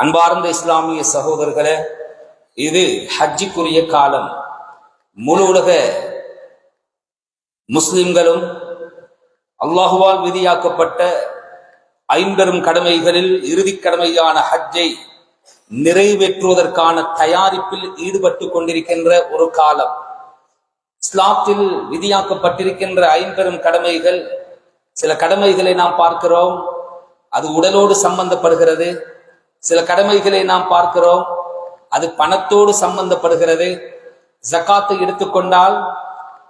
அன்பார்ந்த இஸ்லாமிய சகோதரர்களே இது ஹஜ்ஜிக்குரிய காலம். முழு உலக முஸ்லிம்களும் அல்லாஹுவால் விதியாக்கப்பட்ட ஐம்பெரும் கடமைகளில் இறுதிக் கடமையான ஹஜ்ஜை நிறைவேற்றுவதற்கான தயாரிப்பில் ஈடுபட்டு கொண்டிருக்கின்ற ஒரு காலம். இஸ்லாத்தில் விதியாக்கப்பட்டிருக்கின்ற ஐம்பெரும் கடமைகள் சில கடமைகளை நாம் பார்க்கிறோம். அது உடலோடு சம்பந்தப்படுகிறது. சில கடமைகளை நாம் பார்க்கிறோம். அது பணத்தோடு சம்பந்தப்படுகிறது. ஜக்காத்தை எடுத்துக்கொண்டால்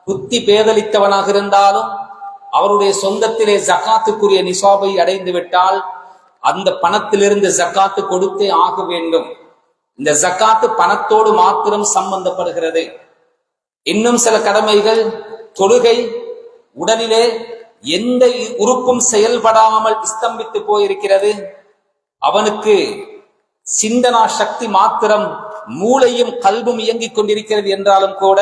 புத்தி பேதலித்தவனாக இருந்தாலும் அவருடைய சொந்தத்திலே ஜக்காத்துக்குரிய நிசாபை அடைந்து விட்டால் அந்த பணத்திலிருந்து ஜக்காத்து கொடுத்தே ஆக வேண்டும். இந்த ஜக்காத்து பணத்தோடு மாத்திரம் சம்பந்தப்படுகிறது. இன்னும் சில கடமைகள் தொழுகை உடலிலே எந்த உறுப்பும் செயல்படாமல் ஸ்தம்பித்து போயிருக்கிறது. அவனுக்கு சிந்தனா சக்தி மாத்திரம் மூளையும் கல்வும் இயங்கிக் கொண்டிருக்கிறது என்றாலும் கூட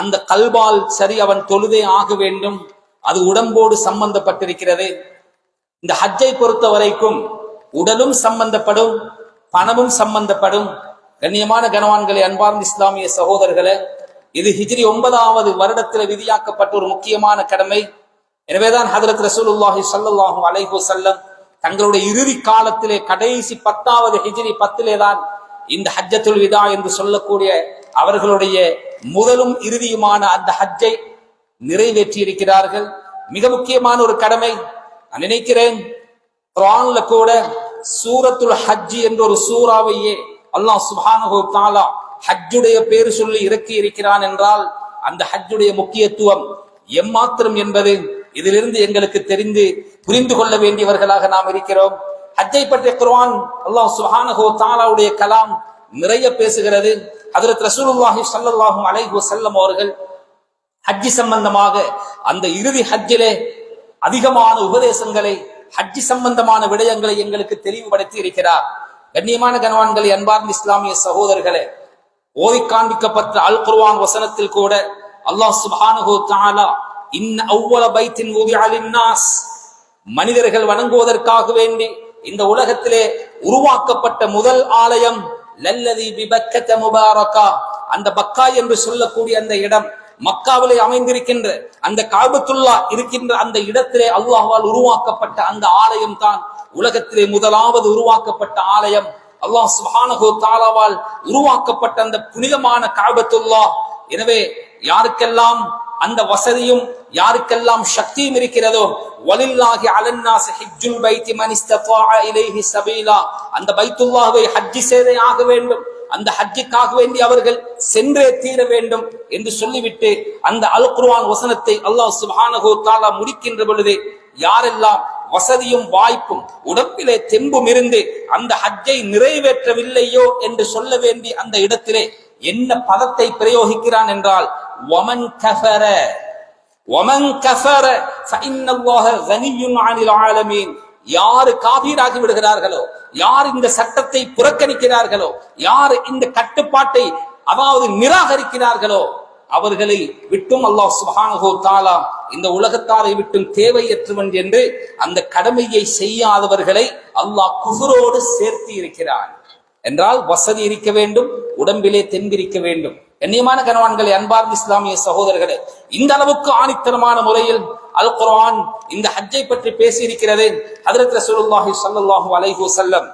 அந்த கல்வால் சரி அவன் தொழுதே ஆக வேண்டும். அது உடம்போடு சம்பந்தப்பட்டிருக்கிறது. இந்த ஹஜ்ஜை பொறுத்த வரைக்கும் உடலும் சம்பந்தப்படும் பணமும் சம்பந்தப்படும். கண்ணியமான கனவான்களை அன்பார்ந்த இஸ்லாமிய சகோதரர்களே இது ஹிஜ்ரி ஒன்பதாவது வருடத்தில் விதியாக்கப்பட்ட ஒரு முக்கியமான கடமை. எனவேதான் ஹதரத் ரசூலுல்லாஹி ஸல்லல்லாஹு அலைஹி வஸல்லம் தங்களுடைய இறுதி காலத்திலே கடைசி பத்தாவது ஹிஜ்ரி பத்திலே தான் இந்த ஹஜ்ஜத்துல் விதா என்று சொல்லக்கூடிய அவர்களுடைய முதலும் இறுதியுமான அந்த ஹஜ்ஜை நிறைவேற்றி இருக்கிறார்கள் மிக முக்கியமான ஒரு கடமை நான் நினைக்கிறேன் குரான்ல கூட சூரத்துல் ஹஜ்ஜி என்ற ஒரு சூறாவையே அல்லாஹ் சுப்ஹானஹு ஹஜ்ஜுடைய பேர் சொல்லி இறக்கி இருக்கிறான் என்றால் அந்த ஹஜ்ஜுடைய முக்கியத்துவம் எம்மாத்திரம் என்பது இதிலிருந்து எங்களுக்கு தெரிந்து புரிந்து கொள்ள வேண்டியவர்களாக நாம் இருக்கிறோம். ஹஜ்ஜை பற்றிய குர்வான் அல்லாஹ் சுஹானஹோ தாலாவுடைய கலாம் நிறைய பேசுகிறது. ஹஜ்ரத் ரசூலுல்லாஹி சல்லாஹும் அலைஹு செல்லம் அவர்கள் ஹஜ்ஜி சம்பந்தமாக அந்த இறுதி ஹஜ்ஜிலே அதிகமான உபதேசங்களை ஹஜ்ஜி சம்பந்தமான விடயங்களை எங்களுக்கு தெளிவுபடுத்தி இருக்கிறார். கண்ணியமான கனவான்களை அன்பார்ந்த இஸ்லாமிய சகோதரர்களே ஓதி காண்பிக்கப்பட்ட அல் குர்வான் வசனத்தில் கூட அல்லாஹ் சுஹானஹோ தாலா இன்ன அவ்வள பைத்தின் உதிஅ லின்னாஸ் மனிதர்கள் வணங்குவதற்காக வேண்டி இந்த உலகத்திலே உருவாக்கப்பட்ட முதல் ஆலயம் லல்லதி பிபக்கத முபாரகா அந்த பக்கா என்று சொல்லக்கூடிய அந்த இடம் மக்காவிலே அமைந்திருக்கின்ற அந்த காபத்துல்லா இருக்கின்ற அந்த இடத்திலே அல்லாஹால் உருவாக்கப்பட்ட அந்த ஆலயம் தான் உலகத்திலே முதலாவது உருவாக்கப்பட்ட ஆலயம். அல்லாஹ் சுப்ஹானஹு தாலாவால் உருவாக்கப்பட்ட அந்த புனிதமான காபத்துல்லா. எனவே யாருக்கெல்லாம் அந்த வசதியும் யாருக்கெல்லாம் சக்தியும் இருக்கிறதோ வலில்லாஹி அலன்னாஸ் ஹிஜ்ஜுல் பைத்தி மன் இஸ்தஃபாஅ இலைஹி சபீலா. அந்த பைத்துல்லாஹ்வை ஹஜ்ஜி சேவை ஆக வேண்டும். அந்த ஹஜ்ஜிக்காக வேண்டி அவர்கள் சென்றே தீர வேண்டும் என்று சொல்லிவிட்டு அந்த அல் குர்வான் வசனத்தை அல்லாஹ் சுப்ஹானஹு தாலா முடிக்கின்ற பொழுது யாரெல்லாம் வசதியும் வாய்ப்பும் உடம்பிலே தெம்பும் இருந்து அந்த ஹஜ்ஜை நிறைவேற்றவில்லையோ என்று சொல்ல வேண்டி அந்த இடத்திலே என்ன பதத்தை பிரயோகிக்கிறான் என்றால் ஒமன் கஃபர ஒமன் கஃபர ஃபஇன்னல்லாஹ கனியுன் அனில் ஆலமீன் யாரு காபீராகி விடுகிறார்களோ யார் இந்த சட்டத்தை புறக்கணிக்கிறார்களோ யார் இந்த கட்டுப்பாட்டை அதாவது நிராகரிக்கிறார்களோ அவர்களை விட்டும் அல்லாஹ் சுப்ஹானஹு தாலா இந்த உலகத்தாரை விட்டும் தேவையற்றவன் என்று அந்த கடமையை செய்யாதவர்களை அல்லாஹ் குஃபரோடு சேர்த்து இருக்கிறான் என்றால் வசதி இருக்க வேண்டும் உடம்பிலே தென்பிரிக்க வேண்டும். கண்ணியமான கணவான்களை அன்பார்ந்த இஸ்லாமிய சகோதரர்களே இந்த அளவுக்கு ஆணித்தனமான முறையில் அல் குரான் இந்த ஹஜ்ஜை பற்றி பேசி இருக்கிறது ஹதரத் ரசூலுல்லாஹி ஸல்லல்லாஹு அலைஹி வஸல்லம்.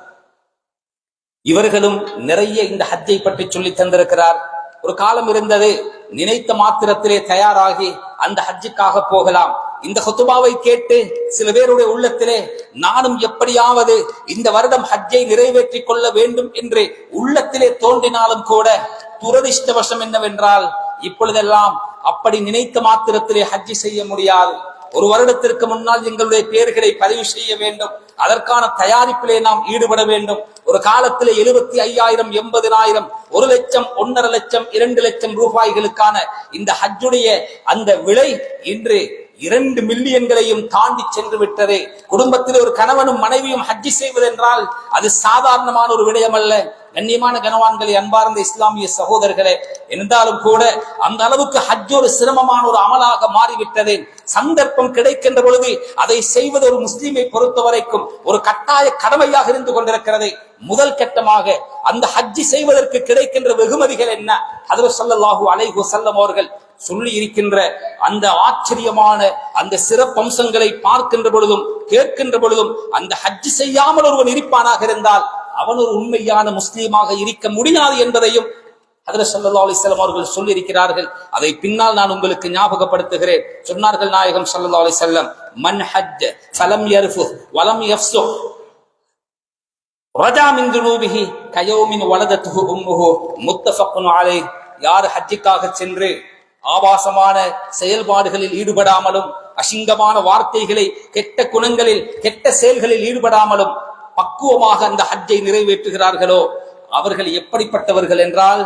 இவர்களும் நிறைய இந்த ஹஜ்ஜை பற்றி சொல்லி தந்திருக்கிறார். ஒரு காலம் இருந்தது நினைத்த மாத்திரத்திலே தயாராகி அந்த ஹஜ்ஜுக்காக போகலாம். இந்த ஹொத்துபாவை கேட்டு சில பேருடைய உள்ளத்திலே நானும் எப்படியாவது இந்த வருடம் ஹஜ்ஜை நிறைவேற்றிக் கொள்ள வேண்டும் என்று உள்ளத்திலே தோன்றினாலும் கூட துரதிர்ஷ்டவசம் என்னவென்றால் இப்பொழுதெல்லாம் அப்படி நினைத்த மாத்திரத்திலே ஹஜ்ஜி செய்ய முடியாது. ஒரு வருடத்திற்கு முன்னால் எங்களுடைய பெயர்களை பதிவு செய்ய வேண்டும். அதற்கான தயாரிப்பிலே நாம் ஈடுபட வேண்டும். ஒரு காலத்திலே எழுபத்தி ஐயாயிரம் எண்பதினாயிரம் ஒரு லட்சம் ஒன்றரை லட்சம் இரண்டு லட்சம் ரூபாய்களுக்கான இந்த ஹஜ்ஜுடைய அந்த விலை இன்று இரண்டு மில்லியன்களையும் தாண்டி சென்று விட்டது. குடும்பத்தில் ஒரு கணவனும் மனைவியும் ஹஜ்ஜி செய்வதென்றால் அது சாதாரணமான ஒரு விடயம் அல்ல கண்ணியமான கனவான்களை அன்பார்ந்த இஸ்லாமிய சகோதரர்களே இருந்தாலும் கூட அந்த அளவுக்கு ஹஜ் ஒரு சிரமமான ஒரு அமலாக மாறிவிட்டது. சந்தர்ப்பம் கிடைக்கின்ற பொழுது அதை செய்வது ஒரு முஸ்லீமை பொறுத்த வரைக்கும் ஒரு கட்டாய கடமையாக இருந்து கொண்டிருக்கிறது. முதல் கட்டமாக அந்த ஹஜ்ஜி செய்வதற்கு கிடைக்கின்ற வெகுமதிகள் என்ன? அதில் சொல்லலாஹு அலைஹு செல்லம் அவர்கள் சொல்லி இருக்கின்ற அந்த ஆச்சரியமான அந்த சிறப்பம்சங்களை பார்க்கின்ற பொழுதும் கேட்கின்ற பொழுதும் அந்த ஹஜ் செய்யாமல் ஒருவன் இருப்பானாக இருந்தால் அவன் ஒரு உண்மையான முஸ்லீமாக இருக்க முடியாது என்பதையும் அதுல சல்லா அலிஸ்லாம் அவர்கள் சொல்லியிருக்கிறார்கள். அதை பின்னால் நான் உங்களுக்கு ஞாபகப்படுத்துகிறேன். சொன்னார்கள் நாயகம் சல்லா அலி செல்லம் மன் ஹஜ் சலம் யர்ஃபு வலம் யஃப்சு ரஜா மின் துனூபிஹி கயோமின் வலதத்துஹு உம்முஹு முத்தஃபக்குன் அலைஹ். யார் ஹஜ்ஜிக்காக சென்று ஆபாசமான செயல்பாடுகளில் ஈடுபடாமலும் அசிங்கமான வார்த்தைகளை கெட்ட குணங்களில் கெட்ட செயல்களில் ஈடுபடாமலும் பக்குவமாக அந்த ஹஜ்ஜை நிறைவேற்றுகிறார்களோ அவர்கள் எப்படிப்பட்டவர்கள் என்றால்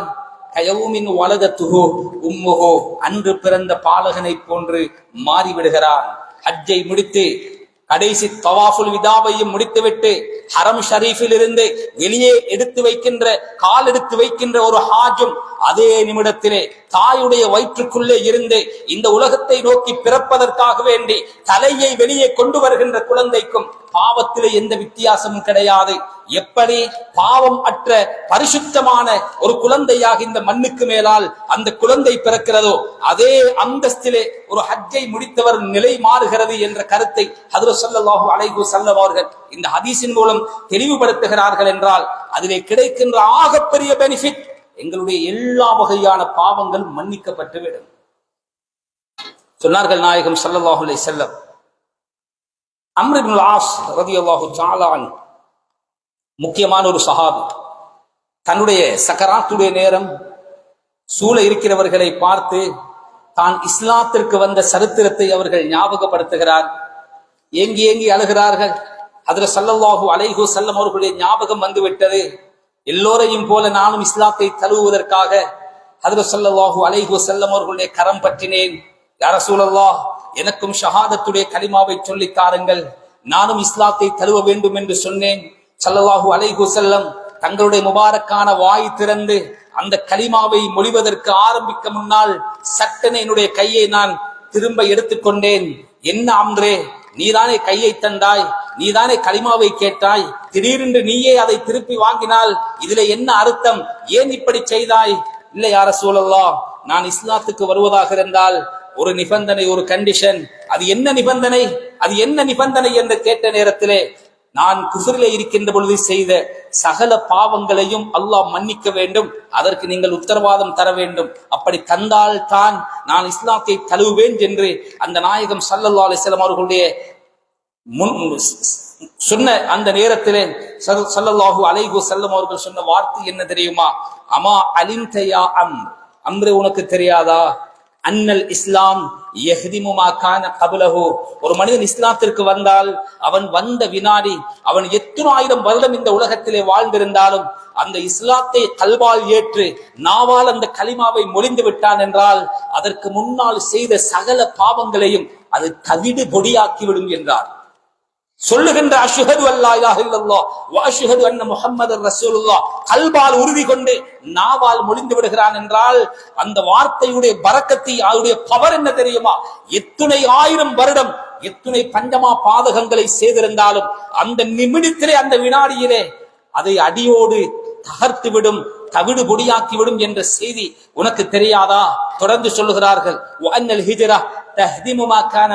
கயவுமின் வலதத்துஹு உம்முகோ அன்று பிறந்த பாலகனை போன்று மாறிவிடுகிறான். ஹஜ்ஜை முடித்து கடைசி தவாஃபுல் விதாவையும் முடித்துவிட்டு ஹரம் ஷரீஃபில் இருந்து வெளியே எடுத்து வைக்கின்ற கால் எடுத்து வைக்கின்ற ஒரு ஹாஜும் அதே நிமிடத்திலே தாயுடைய வயிற்றுக்குள்ளே இருந்து இந்த உலகத்தை நோக்கி பிறப்பதற்காக வேண்டி தலையை வெளியே கொண்டு வருகின்ற குழந்தைக்கும் பாவத்திலே எந்த வித்தியாசமும் கிடையாது. எப்படி? பாவம் அற்ற பரிசுத்தமான ஒரு குழந்தையாக இந்த மண்ணுக்கு மேலால் அந்த குழந்தை பிறக்கிறதோ அதே அந்தஸ்திலே ஒரு ஹஜ்ஜை முடித்தவர் நிலை மாறுகிறது என்ற கருத்தை ஹதரத் ஸல்லல்லாஹு அலைஹி வஸல்லம் இந்த ஹதீஸின் மூலம் தெளிவுபடுத்துகிறார்கள் என்றால் அதிலே கிடைக்கின்ற ஆகப்பெரிய பெனிஃபிட் எங்களுடைய எல்லா வகையான பாவங்கள் மன்னிக்கப்பட்டுவிடும். சொன்னார்கள் நாயகம் ஸல்லல்லாஹு அலைஹி வஸல்லம். ஆஸ் முக்கியமான ஒரு சஹாபி. தன்னுடைய சக்கராத்துடைய நேரம் சூழ இருக்கிறவர்களை பார்த்து தான் இஸ்லாத்திற்கு வந்த சரித்திரத்தை அவர்கள் ஞாபகப்படுத்துகிறார். ஏங்கி ஏங்கி அழுகிறார்கள். அதுல சல்லல்லாஹு அலைஹு செல்லம் அவர்களுடைய ஞாபகம் வந்துவிட்டது. எல்லோரையும் போல நானும் இஸ்லாத்தை தழுவுவதற்காக அதுல சல்லல்லாஹு அலைஹு செல்லம் அவர்களுடைய கரம் பற்றினேன். யார சூழல்லா எனக்கும் ஷஹாதத்துடைய கலிமாவை சொல்லித் தாருங்கள். நானும் இஸ்லாத்தை தழுவ வேண்டும் என்று சொன்னேன். சல்லல்லாஹு அலைஹு செல்லம் தங்களுடைய முபாரக்கான வாய் திறந்து அந்த கலிமாவை மொழிவதற்கு ஆரம்பிக்க முன்னால் சட்டென என்னுடைய கையை நான் திரும்ப எடுத்துக்கொண்டேன் என்ன அன்றே நீதானே கையை தந்தாய்? நீதானே களிமாவை கேட்டாய். திடீரென்று நீயே அதை திருப்பி வாங்கினால் இதுல என்ன அர்த்தம்? ஏன் இப்படி செய்தாய்? இல்லை யார சூழல்லா நான் இஸ்லாத்துக்கு வருவதாக இருந்தால் ஒரு நிபந்தனை ஒரு கண்டிஷன் அது என்ன நிபந்தனை? அது என்ன நிபந்தனை என்று கேட்ட நேரத்திலே நான் குஃபரிலே இருக்கின்ற பொழுது செய்த சகல பாவங்களையும் அல்லாஹ் மன்னிக்க வேண்டும். அதற்கு நீங்கள் உத்தரவாதம் தர வேண்டும். அப்படி தந்தால் தான் நான் இஸ்லாத்தை தழுவுவேன் என்று அந்த நாயகம் சல்லல்லா அலிஸ்லாம் அவர்களுடைய சொன்ன அந்த நேரத்திலே சல்லல்லாஹு அலைகு செல்லம் அவர்கள் சொன்ன வார்த்தை என்ன தெரியுமா? அமா அலிந்தயா அம் அம்ரு. உனக்கு தெரியாதா? அன்னல் இஸ்லாம் ஒரு மனிதன் இஸ்லாத்திற்கு வந்தால் அவன் வந்த வினாடி அவன் எத்தனை ஆயிரம் வருடம் இந்த உலகத்திலே வாழ்ந்திருந்தாலும் அந்த இஸ்லாத்தை கல்வால் ஏற்று நாவால் அந்த கலிமாவை மொழிந்து விட்டான் என்றால் அதற்கு முன்னால் செய்த சகல பாவங்களையும் அது தவிடு பொடியாக்கிவிடும் என்றார். சொல்லுகின்ற அஷ்ஹது அல்லா இலாஹ இல்லல்லாஹ் வ அஷ்ஹது அன்ன முஹம்மதர் ரசூலுல்லாஹ். கல்பால் உறுதி கொண்டு நாவால் மொழிந்து விடுகிறான் என்றால் அந்த வார்த்தையுடைய பரக்கத்தை அவருடைய பவர் என்ன தெரியுமா? எத்துணை ஆயிரம் வருடம் எத்துணை பஞ்சமா பாதகங்களை செய்திருந்தாலும் அந்த நிமிடத்திலே அந்த வினாடியிலே அதை அடியோடு தகர்த்து விடும் தவிடு பொடியாக்கிவிடும் என்ற செய்தி உனக்கு தெரியாதா? தொடர்ந்து சொல்லுகிறார்கள். கான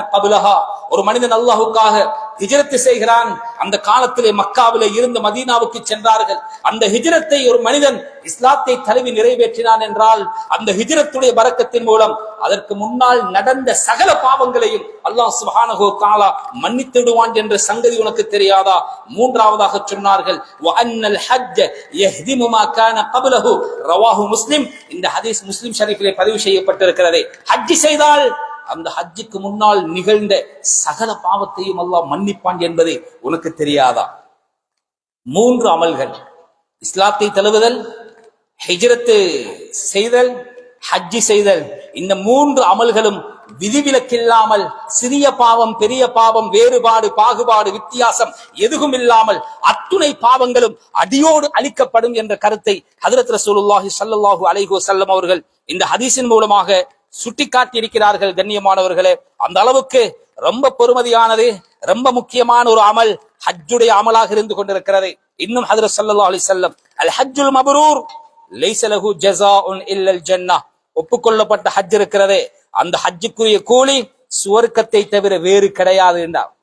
ஒரு மனிதன் அல்லாஹுக்காக ஹிஜரத்து செய்கிறான். அந்த காலத்திலே மக்காவிலே இருந்து மதீனாவுக்கு சென்றார்கள். அந்த ஹிஜரத்தை ஒரு மனிதன் இஸ்லாத்தை தழுவி நிறைவேற்றினான் என்றால் அந்த ஹிஜரத்துடைய பரக்கத்தின் மூலம் அதற்கு முன்னால் நடந்த சகல பாவங்களையும் அல்லாஹ் சுப்ஹானஹு தஆலா மன்னித்து விடுவான் என்ற சங்கதி உனக்கு தெரியாதா? மூன்றாவதாக சொன்னார்கள் ரவாஹு முஸ்லிம் இந்த ஹதீஸ் முஸ்லிம் ஷரீஃபிலே பதிவு செய்யப்பட்டிருக்கிறது. ஹஜ் செய்தால் அந்த ஹஜ்ஜுக்கு முன்னால் நிகழ்ந்த சகல பாவத்தையும் அல்லாஹ் மன்னிப்பான் என்பதை உனக்கு தெரியாதா? மூன்று அமல்கள். இஸ்லாத்தை தழுவுதல் ஹிஜ்ரத்து செய்தல் ஹஜ்ஜி செய்தல். இந்த மூன்று அமல்களும் விதிவிலக்கில்லாமல் சிறிய பாவம் பெரிய பாவம் வேறுபாடு பாகுபாடு வித்தியாசம் எதுவும் இல்லாமல் அத்துணை பாவங்களும் அடியோடு அளிக்கப்படும் என்ற கருத்தை ஹதரத் ரசூலுல்லாஹி சல்லாஹூ அலைஹி செல்லம் அவர்கள் இந்த ஹதீஸின் மூலமாக சுட்டிக்காட்டி இருக்கிறார்கள் கண்ணியமானவர்களே. அந்த அளவுக்கு ரொம்ப பொறுமதியானது ரொம்ப முக்கியமான ஒரு அமல் ஹஜ்ஜுடைய அமலாக இருந்து கொண்டிருக்கிறது. இன்னும் ஹதரத் சல்லா அலி செல்லம் அல் ஹஜ்ஜுல் மபரூர் லைசலகு ஜசா உன் இல்லல் ஜன்னா ஒப்புக்கொள்ளப்பட்ட ஹஜ் இருக்கிறது. அந்த ஹஜ்ஜுக்குரிய கூலி சுவர்க்கத்தை தவிர வேறு கிடையாது என்றார்.